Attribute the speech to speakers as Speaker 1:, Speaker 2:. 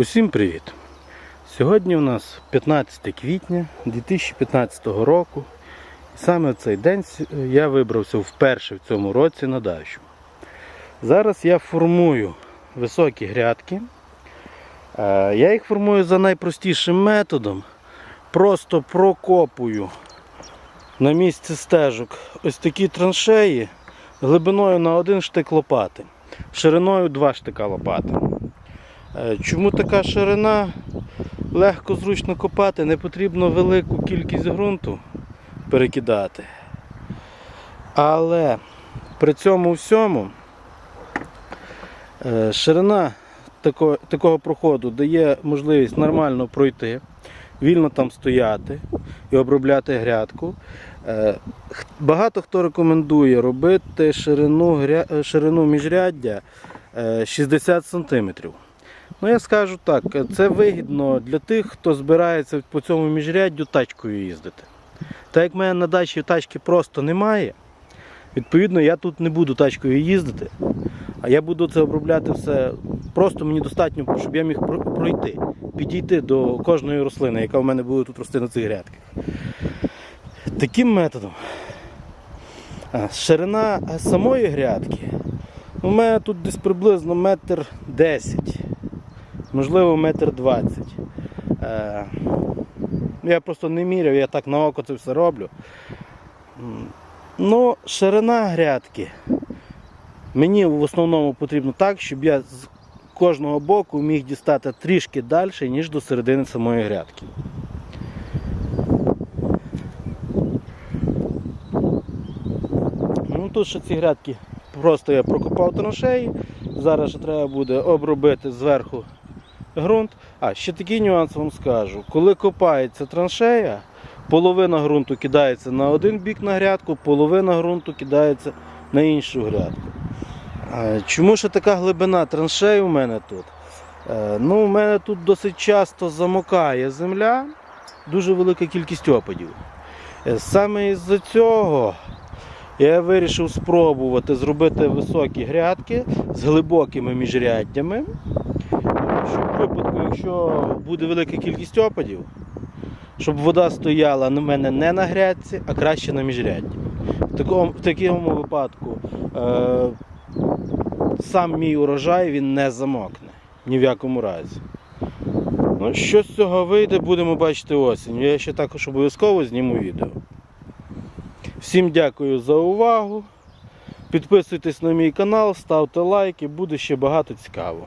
Speaker 1: Усім привіт! Сьогодні у нас 15 квітня 2015 року. Саме в цей день я вибрався вперше в цьому році на дачу. Зараз я формую високі грядки. Е, Я їх формую за найпростішим методом. Просто прокопую на місці стежок ось такі траншеї глибиною на один штик лопати, шириною 2 штика лопати. Е, Чому така ширина? Легко зручно копати, не потрібно велику кількість ґрунту перекидати. Але при цьому всьому е, ширина такого, проходу дає можливість нормально пройти, вільно там стояти і обробляти грядку. Е, Багато хто рекомендує робити ширину, ширину міжряддя е, 60 см. Ну я скажу так, це вигідно для тих, хто збирається по цьому міжряддю тачкою їздити. Так як в мене на дачі тачки просто немає, відповідно я тут не буду тачкою їздити, а я буду це обробляти все. Просто мені достатньо, щоб я міг пройти, підійти до кожної рослини, яка в мене буде тут рости на цих грядках. Таким методом. Ширина самої грядки. У мене тут десь приблизно метр десять можливо, метр двадцять. Е, я просто не міряв, я так на око це все роблю. Ну, ширина грядки мені в основному потрібно так, щоб я з кожного боку міг дістати трішки далі, ніж до середини самої грядки. Ну, тут ще ці грядки просто я прокопав траншеї. Зараз ще треба буде обробити зверху ґрунт. А, ще такий нюанс вам скажу. Коли копається траншея, половина ґрунту кидається на один бік на грядку, половина ґрунту кидається на іншу грядку. Чому ще така глибина траншеї у мене тут? Е, Ну, у мене тут досить часто замокає земля, дуже велика кількість опадів. Е, Саме із-за цього я вирішив спробувати зробити високі грядки з глибокими міжряддями щоб в випадку, якщо буде велика кількість опадів, щоб вода стояла на мене не на грядці, а краще на міжрядді. В такому, в такому випадку е, сам мій урожай він не замокне ні в якому разі. Ну, що з цього вийде, будемо бачити осінь. Я ще також обов'язково зніму відео. Всім дякую за увагу. Підписуйтесь на мій канал, ставте лайки, буде ще багато цікавого.